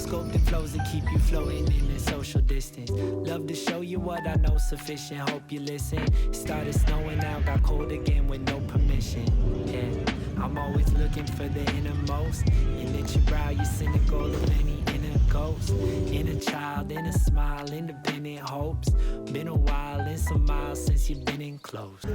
dolo and flows that keep you floating in the social distance. Love to show you what I know sufficient. Hope you listen. Started snowing now, got cold again with no permission. Yeah, I'm always looking for the innermost. And at your brow, you cynical of many inner ghosts. Inner child, inner smile, independent hopes. Been a while and some miles since you've been enclosed.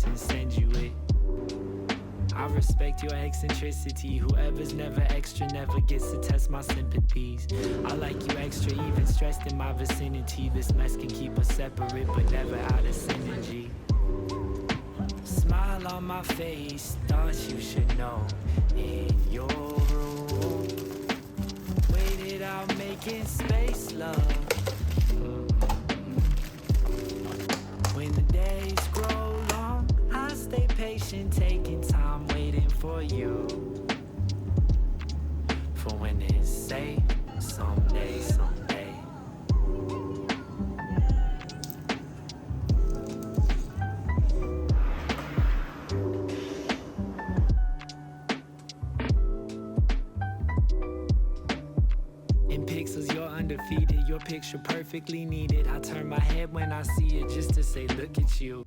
This and send you it. I respect your eccentricity. Whoever's never extra never gets to test my sympathies. I like you extra, even stressed in my vicinity. This mess can keep us separate, but never out of synergy. Smile on my face, thought you should know. In your room, waited out making space, love. When the days grow stay patient, taking time, waiting for you. For when it's safe, someday, someday. In pixels, you're undefeated. Your picture perfectly needed. I turn my head when I see it just to say, look at you.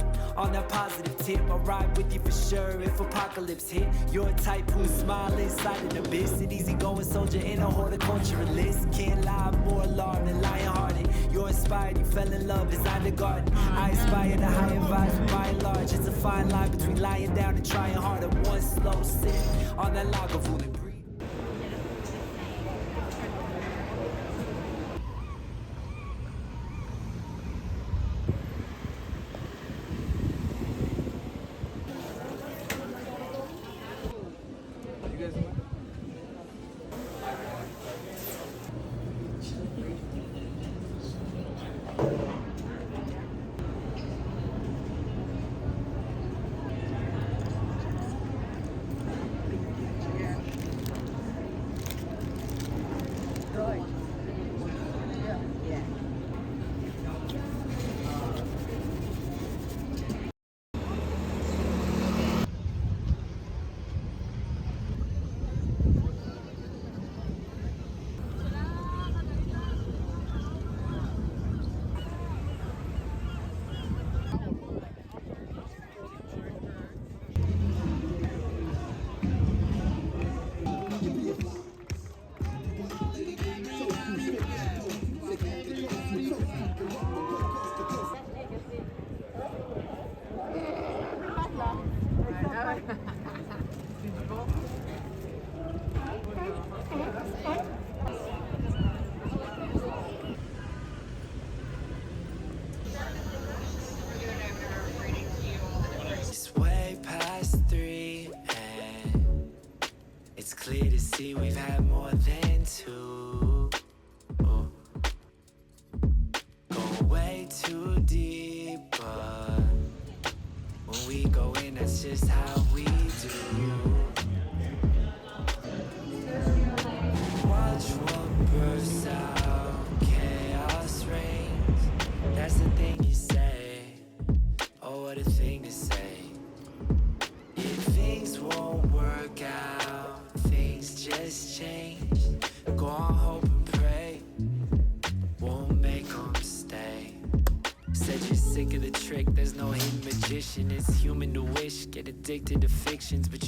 on a positive tip. I'll ride with you for sure if apocalypse hit. You're a type who smile inside an abyss. An easy going soldier in a horticulturalist. Can't lie, more alarmed than lion hearted. You're inspired, you fell in love inside the garden. I aspire to higher vibes by and large. It's a fine line between lying down and trying harder. One slow sip on that Lagavulin and It's human to wish, get addicted to fictions, but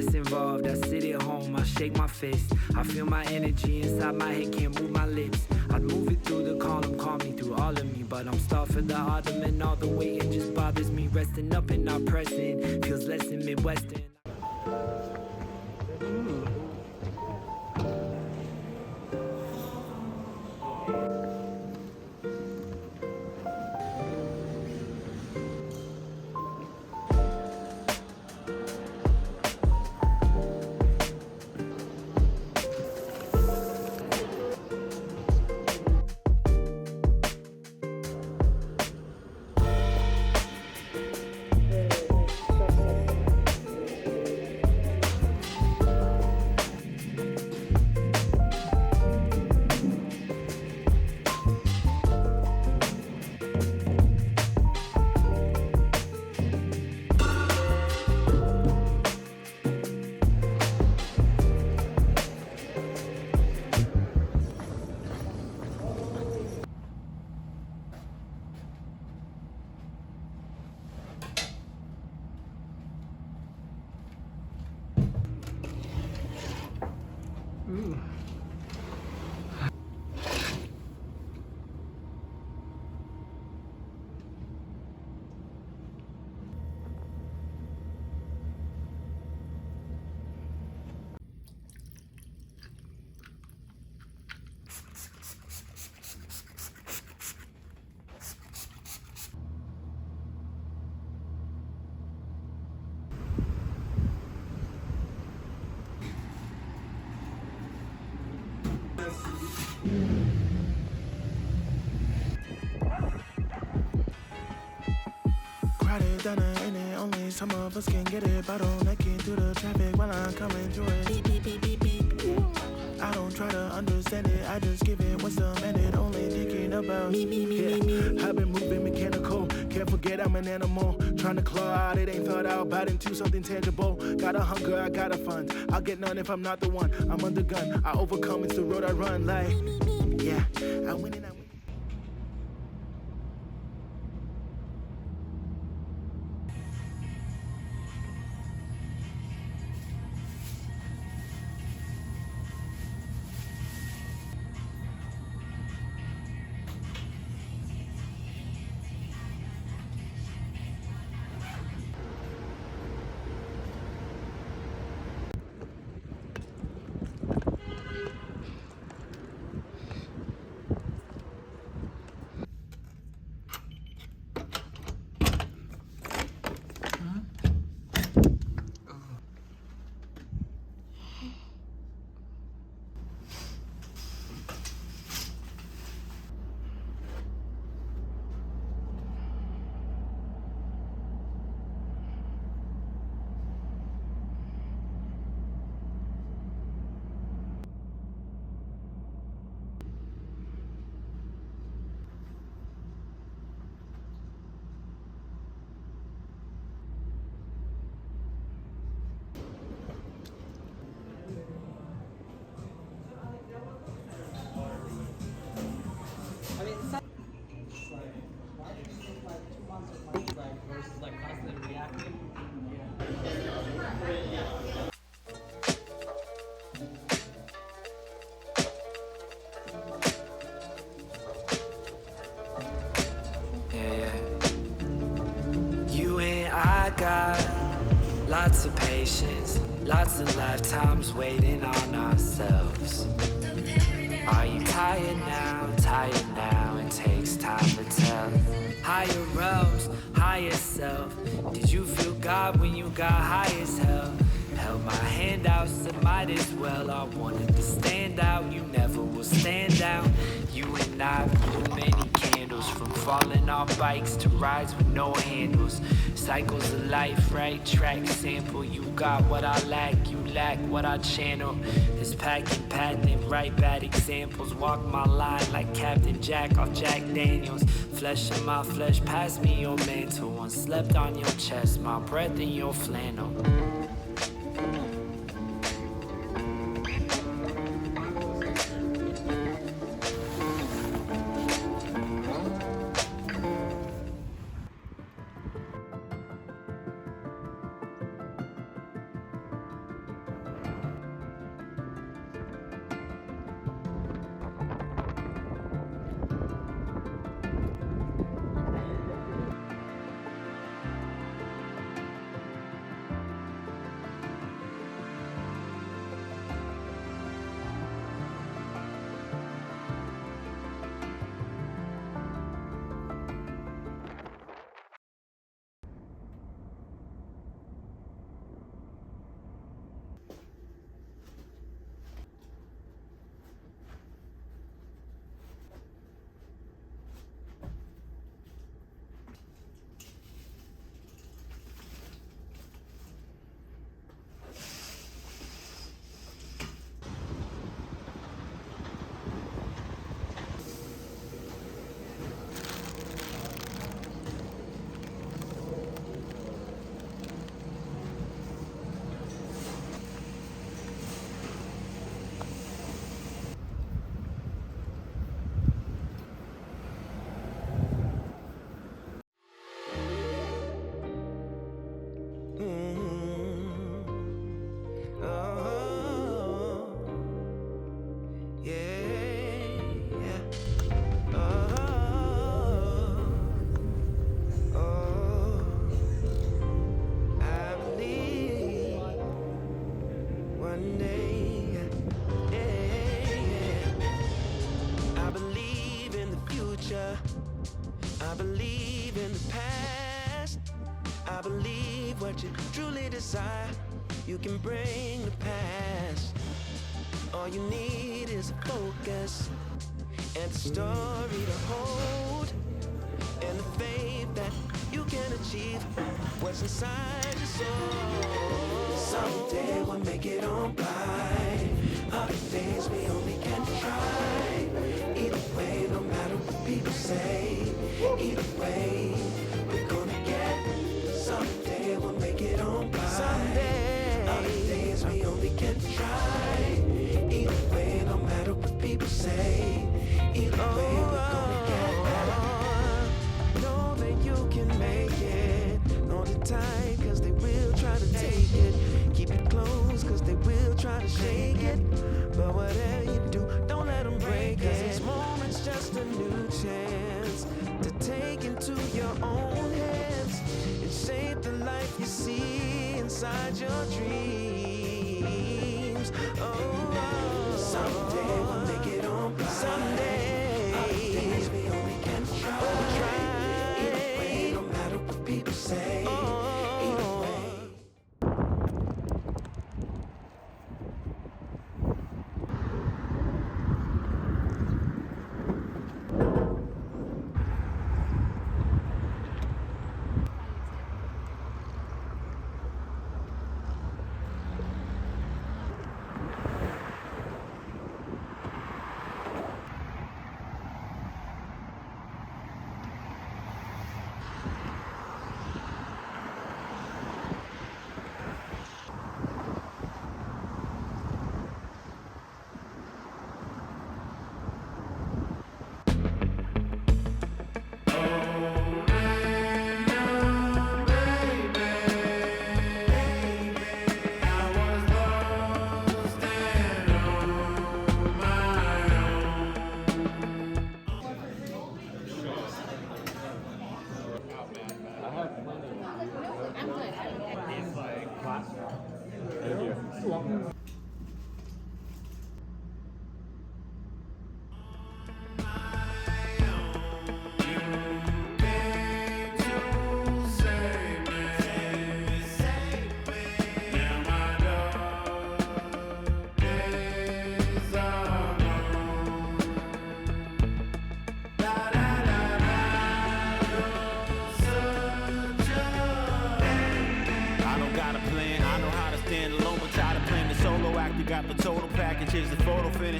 less involved. I sit at home, I shake my fist. I feel my energy inside my head, can't move my lips. I'd move it through the column, call me through all of me. But I'm starved for the autumn and all the waiting just bothers me. Resting up and not pressing, feels less than Midwestern. The in it, only some of us can get it. Bottlenecking through the traffic while I'm coming through it. Beep, beep, beep, beep, beep. I don't try to understand it, I just give it what's demanded. Only thinking about me, me, me, yeah. me, me. I've been moving mechanical, can't forget I'm an animal. Trying to claw out, it ain't thought out, bite into something tangible. Got a hunger, I got a fund. I'll get none if I'm not the one. I'm under gun, I overcome, it's the road I run. Like, yeah, I win it, I win. Lifetimes waiting on ourselves. Are you tired now? Tired now? It takes time to tell. Higher realms, higher self. Did you feel God when you got high as hell? Held my hand out, so might as well. I wanted to stand out, you never will stand out. You and I blew many candles from falling off bikes to rides with no handles. Cycles of life, right track sample. You got what I lack, you lack what I channel. This packing patent, right bad examples. Walk my line like Captain Jack off Jack Daniels. Flesh in my flesh, pass me your mantle. One slept on your chest, my breath in your flannel. What you truly desire, you can bring to pass. All you need is a focus and a story to hold, and the faith that you can achieve what's inside your soul. Someday we'll make it on by. Other days we only can try. Either way, no matter what people say. Either way,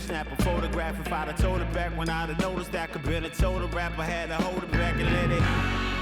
snap a photograph. If I'd have told it back when I'd have noticed that could been a total rap, I had to hold it back and let it.